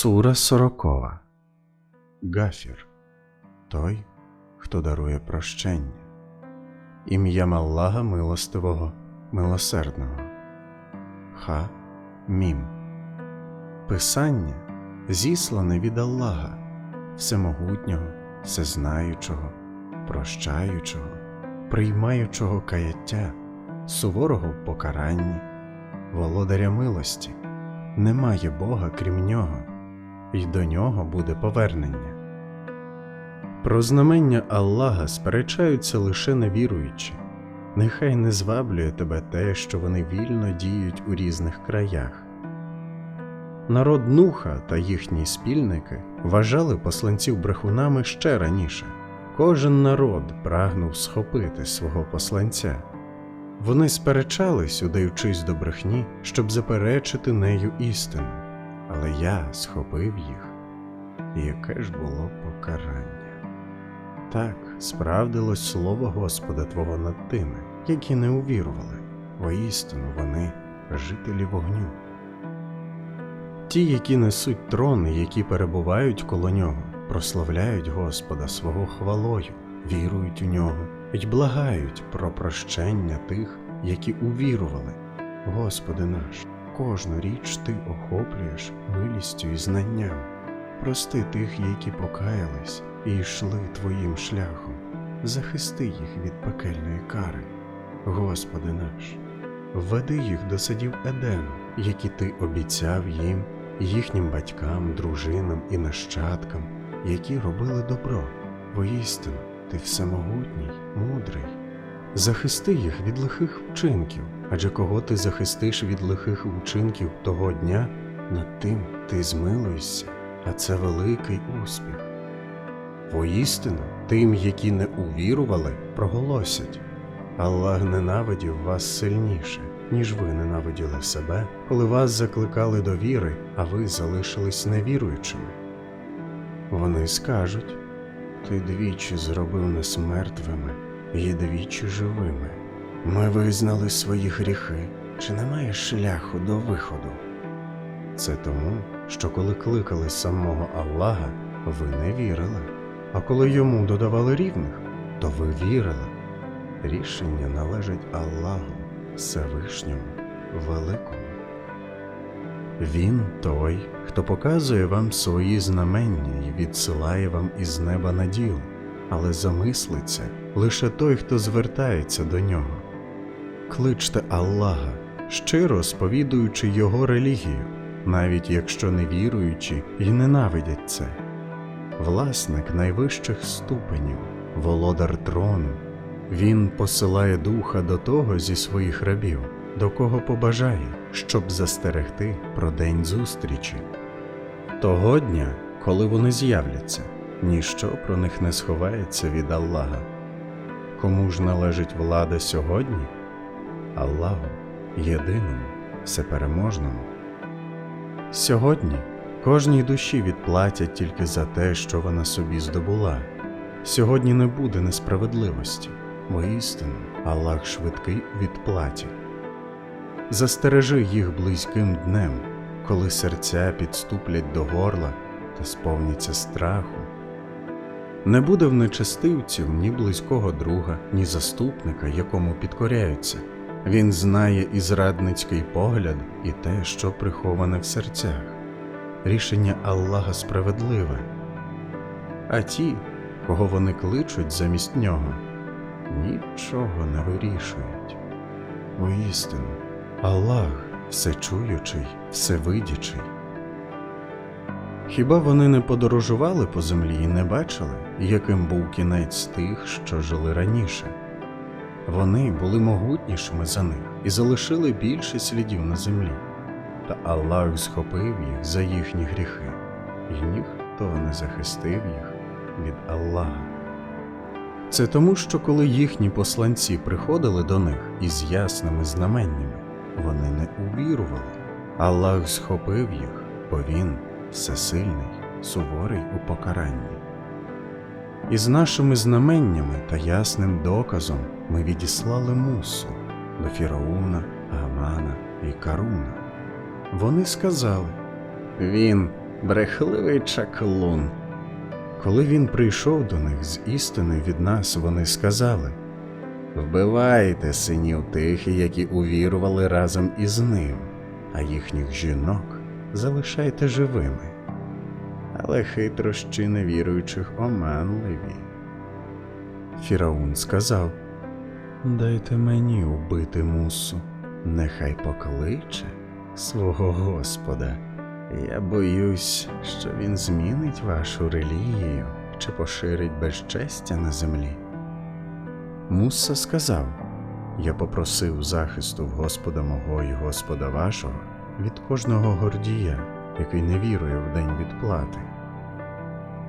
Сура сорокова Гафір Той, хто дарує прощення. Ім'ям Аллаха милостивого, милосердного. Ха Мім. Писання зіслане від Аллаха, Всемогутнього, Всезнаючого, прощаючого, приймаючого каяття, суворого в покаранні, володаря милості. Немає Бога крім нього, і до нього буде повернення. Про знамення Аллаха сперечаються лише невіруючі. Нехай не зваблює тебе те, що вони вільно діють у різних краях. Народ Нуха та їхні спільники вважали посланців брехунами ще раніше. Кожен народ прагнув схопити свого посланця. Вони сперечались, удаючись до брехні, щоб заперечити нею істину, але я схопив їх, і яке ж було покарання. Так справдилось слово Господа Твого над тими, які не увірували, воістину вони жителі вогню. Ті, які несуть трон які перебувають коло нього, прославляють Господа свого хвалою, вірують у нього й благають про прощення тих, які увірували. Господи наш, кожну річ Ти охоплюєш милістю і знанням. Прости тих, які покаялись і йшли Твоїм шляхом, захисти їх від пекельної кари. Господи наш, введи їх до садів Едену, які Ти обіцяв їм, їхнім батькам, дружинам і нащадкам, які робили добро, воістину ти всемогутній, мудрий. Захисти їх від лихих вчинків, адже кого ти захистиш від лихих вчинків того дня, над тим ти змилуєшся, а це великий успіх. Воістину, тим, які не увірували, проголосять. Аллах ненавидів вас сильніше, ніж ви ненавиділи себе, коли вас закликали до віри, а ви залишились невіруючими. Вони скажуть ти двічі зробив нас мертвими і двічі живими. Ми визнали свої гріхи, чи немає шляху до виходу. Це тому, що коли кликали самого Аллаха, ви не вірили, а коли йому додавали рівних, то ви вірили. Рішення належить Аллаху, Всевишньому, Великому. Він той, хто показує вам свої знамення і відсилає вам із неба наділу, але замислиться лише той, хто звертається до нього. Кличте Аллаха, щиро сповідуючи Його релігію, навіть якщо не віруючи і ненавидять це. Власник найвищих ступенів, володар трону, він посилає духа до того зі своїх рабів до кого побажає, щоб застерегти про день зустрічі. Того дня, коли вони з'являться, ніщо про них не сховається від Аллаха. Кому ж належить влада сьогодні? Аллаху, єдиному, всепереможному. Сьогодні кожній душі відплатять тільки за те, що вона собі здобула. Сьогодні не буде несправедливості, воістину Аллах швидкий відплаті застережи їх близьким днем, коли серця підступлять до горла та сповняться страху. Не буде в нечестивців ні близького друга, ні заступника, якому підкоряються. Він знає і зрадницький погляд, і те, що приховане в серцях. Рішення Аллаха справедливе. А ті, кого вони кличуть замість нього, нічого не вирішують. Воістину, Аллах всечуючий, всевидячий. Хіба вони не подорожували по землі і не бачили, яким був кінець тих, що жили раніше? Вони були могутнішими за них і залишили більше слідів на землі, та Аллах схопив їх за їхні гріхи, і ніхто не захистив їх від Аллаха. Це тому, що коли їхні посланці приходили до них із ясними знаменнями, вони не увірували. Аллах схопив їх, бо Він всесильний, суворий у покаранні. Із нашими знаменнями та ясним доказом ми відіслали Мусу до Фірауна, Гамана і Каруна. Вони сказали Він брехливий чаклун. Коли він прийшов до них з істиною від нас, вони сказали Вбивайте синів тих, які увірували разом із ним, а їхніх жінок залишайте живими. Але хитрощі невіруючих оманливі. Фіраун сказав Дайте мені убити мусу, нехай покличе свого Господа. Я боюсь, що він змінить вашу релігію чи поширить безчестя на землі. Муса сказав: Я попросив захисту в Господа мого і Господа вашого від кожного гордія, який не вірує в день відплати.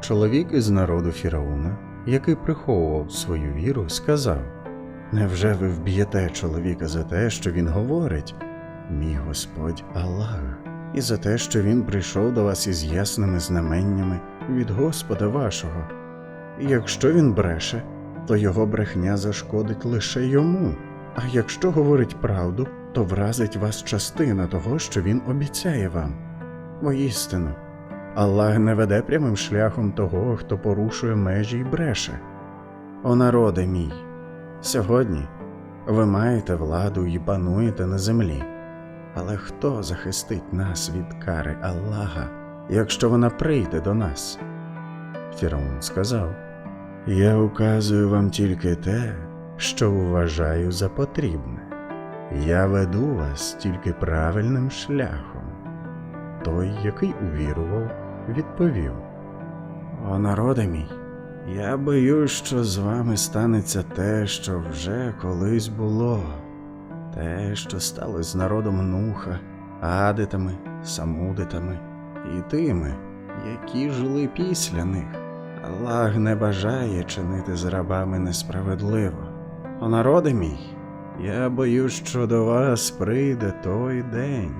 Чоловік із народу Фірауна, який приховував свою віру, сказав: Невже ви вб'єте чоловіка за те, що він говорить, мій Господь Аллах, і за те, що він прийшов до вас із ясними знаменнями від Господа вашого? Якщо він бреше, то його брехня зашкодить лише йому. А якщо говорить правду, то вразить вас частина того, що він обіцяє вам. Воістину, Аллах не веде прямим шляхом того, хто порушує межі й бреше. О народе мій, сьогодні ви маєте владу і пануєте на землі. Але хто захистить нас від кари Аллаха, якщо вона прийде до нас? Фіраун сказав. Я указую вам тільки те, що вважаю за потрібне. Я веду вас тільки правильним шляхом. Той, який увірував, відповів: О, народе мій, я боюсь, що з вами станеться те, що вже колись було, те, що сталося з народом Нуха, адитами, самудитами і тими, які жили після них. Аллах не бажає чинити з рабами несправедливо. О народи мій, я боюсь, що до вас прийде той день,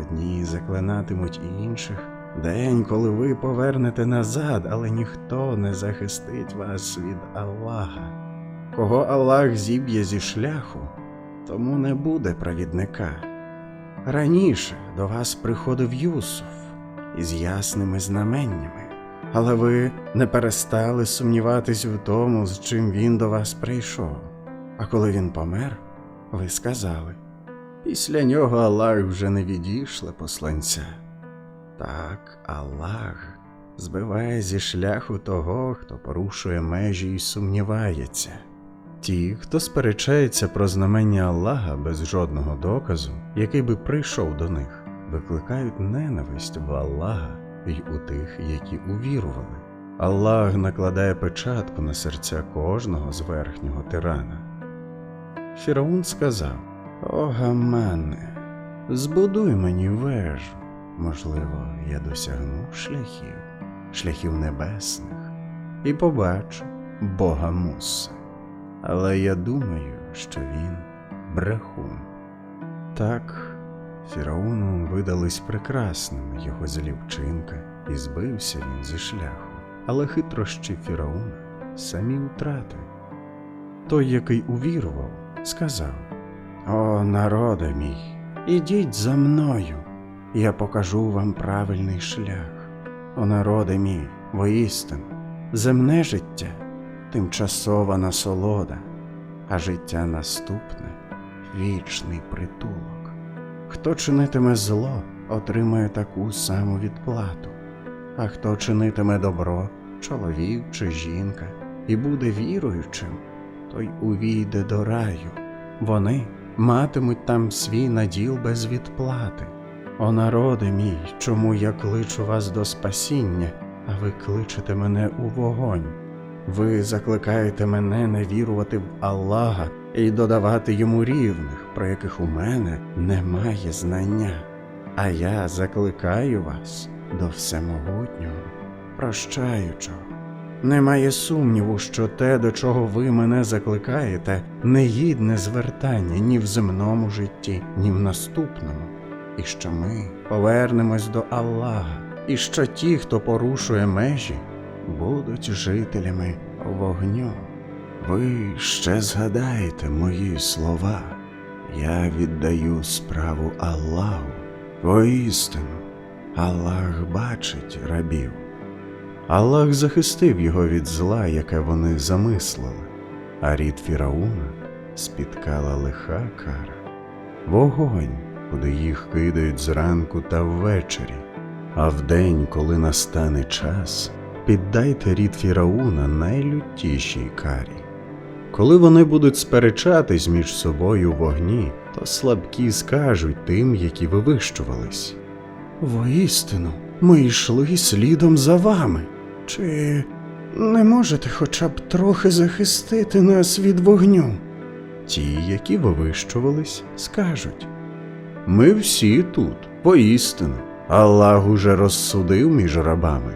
одні заклинатимуть інших, день, коли ви повернете назад, але ніхто не захистить вас від Аллаха. Кого Аллах зіб'є зі шляху, тому не буде провідника. Раніше до вас приходив Юсуф із ясними знаменнями. Але ви не перестали сумніватись в тому, з чим він до вас прийшов. А коли він помер, ви сказали після нього Аллах вже не відійшле посланця. Так, Аллах збиває зі шляху того, хто порушує межі і сумнівається. Ті, хто сперечається про знамення Аллаха без жодного доказу, який би прийшов до них, викликають ненависть в Аллаха й у тих, які увірували. Аллах накладає печатку на серця кожного з верхнього тирана. Фіраун сказав: О, Гамане, збудуй мені вежу. Можливо, я досягну шляхів, шляхів небесних, і побачу Бога Муса. Але я думаю, що він брехун. Так Фіраону видались прекрасними його злі вчинки, і збився він зі шляху, але хитрощі Фірауна самі втрати. Той, який увірував, сказав: О, народе мій, ідіть за мною, я покажу вам правильний шлях. О, народе мій, воістину, земне життя тимчасова насолода, а життя наступне вічний притулок. Хто чинитиме зло, отримає таку саму відплату, а хто чинитиме добро, чоловік чи жінка, і буде віруючим, той увійде до раю. Вони матимуть там свій наділ без відплати. О народи мій, чому я кличу вас до спасіння, а ви кличете мене у вогонь? Ви закликаєте мене не вірувати в Аллаха і додавати йому рівних, про яких у мене немає знання. А я закликаю вас до всемогутнього, прощаючого. Немає сумніву, що те, до чого ви мене закликаєте, не гідне звертання ні в земному житті, ні в наступному, і що ми повернемось до Аллаха, і що ті, хто порушує межі, будуть жителями вогню. Ви ще згадаєте мої слова. Я віддаю справу Аллаху. Воістину, Аллах бачить рабів. Аллах захистив його від зла, яке вони замислили, а рід Фірауна спіткала лиха кара. Вогонь, куди їх кидають зранку та ввечері. А вдень, коли настане час, піддайте рід Фірауна найлютішій карі. Коли вони будуть сперечатись між собою в вогні, то слабкі скажуть тим, які вивищувались. Воістину, ми йшли слідом за вами. Чи не можете хоча б трохи захистити нас від вогню? Ті, які вивищувались, скажуть. Ми всі тут, воістину. Аллах уже розсудив між рабами.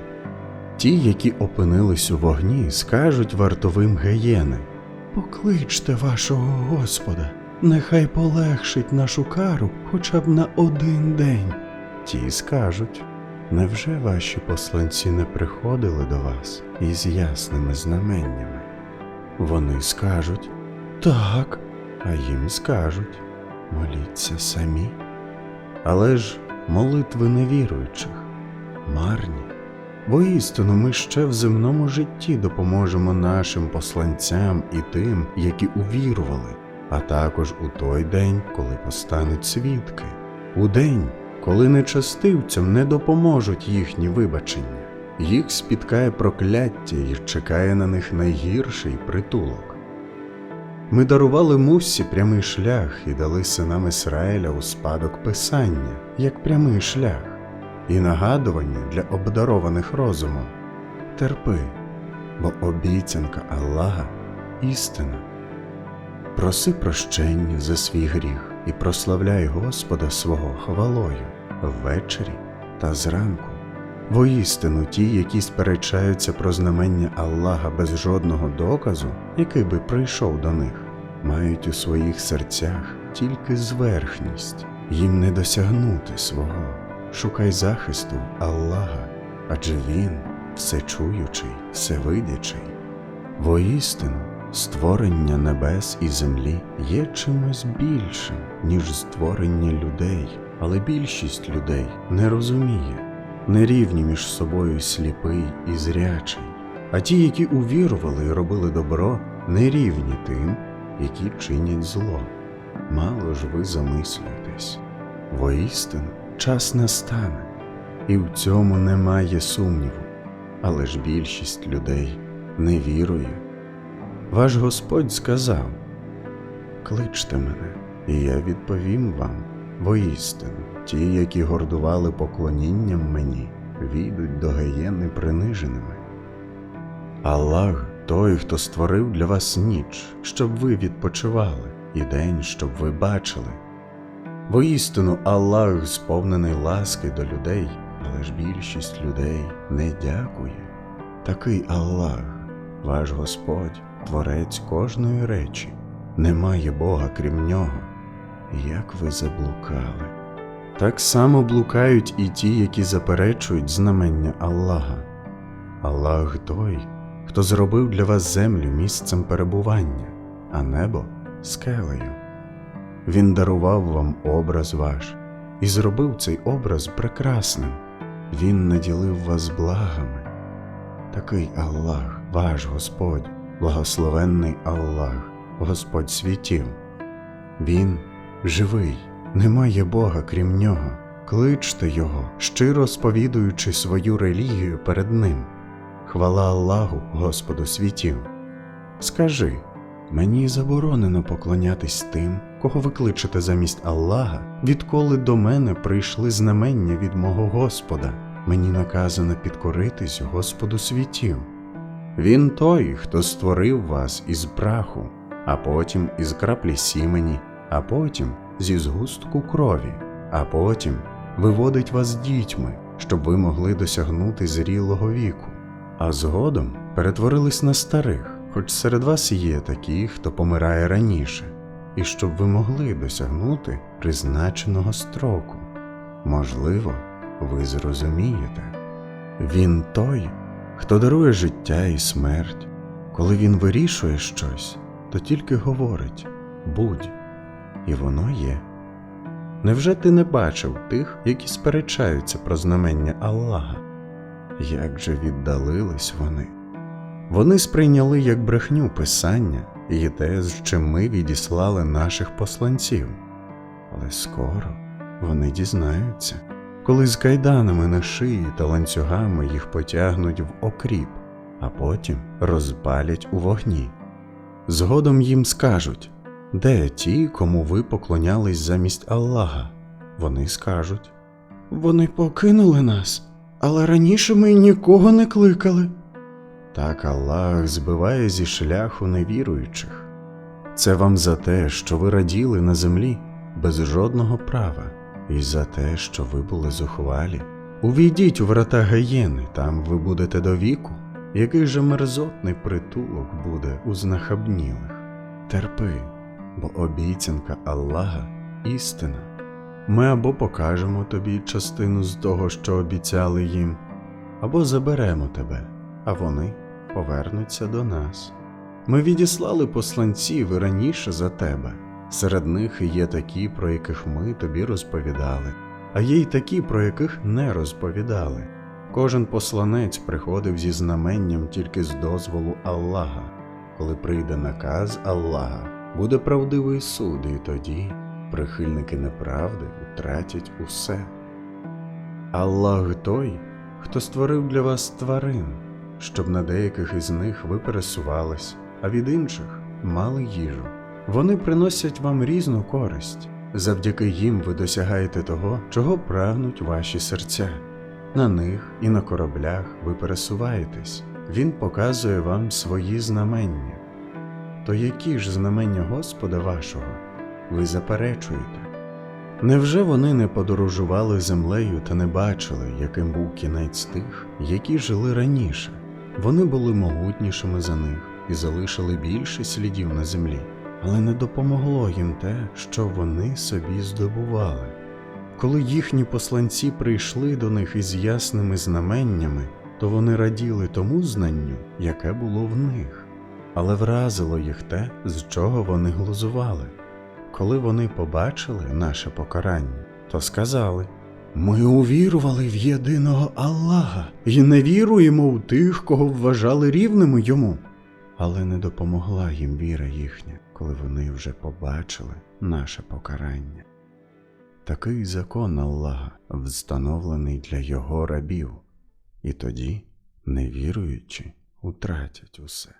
Ті, які опинились у вогні, скажуть вартовим геєни. Покличте вашого Господа, нехай полегшить нашу кару хоча б на один день. Ті скажуть, невже ваші посланці не приходили до вас із ясними знаменнями? Вони скажуть так, а їм скажуть моліться самі. Але ж молитви невіруючих марні. Воістину ми ще в земному житті допоможемо нашим посланцям і тим, які увірували, а також у той день, коли постануть свідки, у день, коли нечастивцям не допоможуть їхні вибачення, їх спіткає прокляття і чекає на них найгірший притулок. Ми дарували Муссі прямий шлях і дали синам Ісраїля у спадок Писання, як прямий шлях, і нагадування для обдарованих розумом. Терпи, бо обіцянка Аллаха істина. Проси прощення за свій гріх і прославляй Господа свого хвалою ввечері та зранку. Воістину ті, які сперечаються про знамення Аллаха без жодного доказу, який би прийшов до них, мають у своїх серцях тільки зверхність, їм не досягнути свого. Шукай захисту Аллаха, адже Він всечуючий, всевидячий. Воістину, створення небес і землі є чимось більшим, ніж створення людей, але більшість людей не розуміє нерівні між собою сліпий і зрячий, а ті, які увірували і робили добро, нерівні тим, які чинять зло. Мало ж ви замислюєтесь. Воістину час настане, і в цьому немає сумніву, але ж більшість людей не вірує. Ваш Господь сказав: Кличте мене, і я відповім вам воістину. Ті, які гордували поклонінням мені, війдуть до геєни приниженими. Аллах той, хто створив для вас ніч, щоб ви відпочивали, і день, щоб ви бачили. Воістину Аллах сповнений ласки до людей, але ж більшість людей не дякує. Такий Аллах, ваш Господь, творець кожної речі, немає Бога крім нього. Як ви заблукали. Так само блукають і ті, які заперечують знамення Аллаха. Аллах той, хто зробив для вас землю місцем перебування, а небо скелею. Він дарував вам образ ваш і зробив цей образ прекрасним. Він наділив вас благами. Такий Аллах, ваш Господь, благословенний Аллах, Господь світів. Він живий. Немає Бога крім нього. Кличте Його, щиро сповідуючи свою релігію перед Ним. Хвала Аллаху, Господу світів. Скажи мені заборонено поклонятись тим, кого ви кличете замість Аллаха, відколи до мене прийшли знамення від мого Господа. Мені наказано підкоритись Господу світів. Він той, хто створив вас із праху, а потім із краплі сімені, а потім зі згустку крові, а потім виводить вас дітьми, щоб ви могли досягнути зрілого віку, а згодом перетворились на старих, хоч серед вас є такі, хто помирає раніше, і щоб ви могли досягнути призначеного строку. Можливо, ви зрозумієте. Він той, хто дарує життя і смерть. Коли він вирішує щось, то тільки говорить будь, і воно є. Невже ти не бачив тих, які сперечаються про знамення Аллаха? Як же віддалились вони? Вони сприйняли як брехню писання і те, з чим ми відіслали наших посланців. Але скоро вони дізнаються, коли з кайданами на шиї та ланцюгами їх потягнуть в окріп, а потім розпалять у вогні. Згодом їм скажуть, де ті, кому ви поклонялись замість Аллаха? Вони скажуть, вони покинули нас, але раніше ми нікого не кликали. Так Аллах збиває зі шляху невіруючих. Це вам за те, що ви раділи на землі без жодного права, і за те, що ви були зухвалі. Увійдіть у врата Гаєни, там ви будете до віку. Який же мерзотний притулок буде у знахабнілих. Терпи, бо обіцянка Аллаха істина. Ми або покажемо тобі частину з того, що обіцяли їм, або заберемо тебе, а вони повернуться до нас. Ми відіслали посланців раніше за тебе. Серед них є такі, про яких ми тобі розповідали, а є й такі, про яких не розповідали. Кожен посланець приходив зі знаменням тільки з дозволу Аллаха. Коли прийде наказ Аллаха, буде правдивий суд, і тоді прихильники неправди втратять усе. Аллах той, хто створив для вас тварин, щоб на деяких із них ви пересувались, а від інших мали їжу. Вони приносять вам різну користь. Завдяки їм ви досягаєте того, чого прагнуть ваші серця. На них і на кораблях ви пересуваєтесь. Він показує вам свої знамення. То які ж знамення Господа вашого ви заперечуєте? Невже вони не подорожували землею та не бачили, яким був кінець тих, які жили раніше? Вони були могутнішими за них і залишили більше слідів на землі, але не допомогло їм те, що вони собі здобували. Коли їхні посланці прийшли до них із ясними знаменнями, то вони раділи тому знанню, яке було в них, але вразило їх те, з чого вони глузували. Коли вони побачили наше покарання, то сказали: Ми увірували в єдиного Аллаха і не віруємо в тих, кого вважали рівними йому. Але не допомогла їм віра їхня, коли вони вже побачили наше покарання. Такий закон Аллаха встановлений для його рабів, і тоді, не віруючи, утратять усе.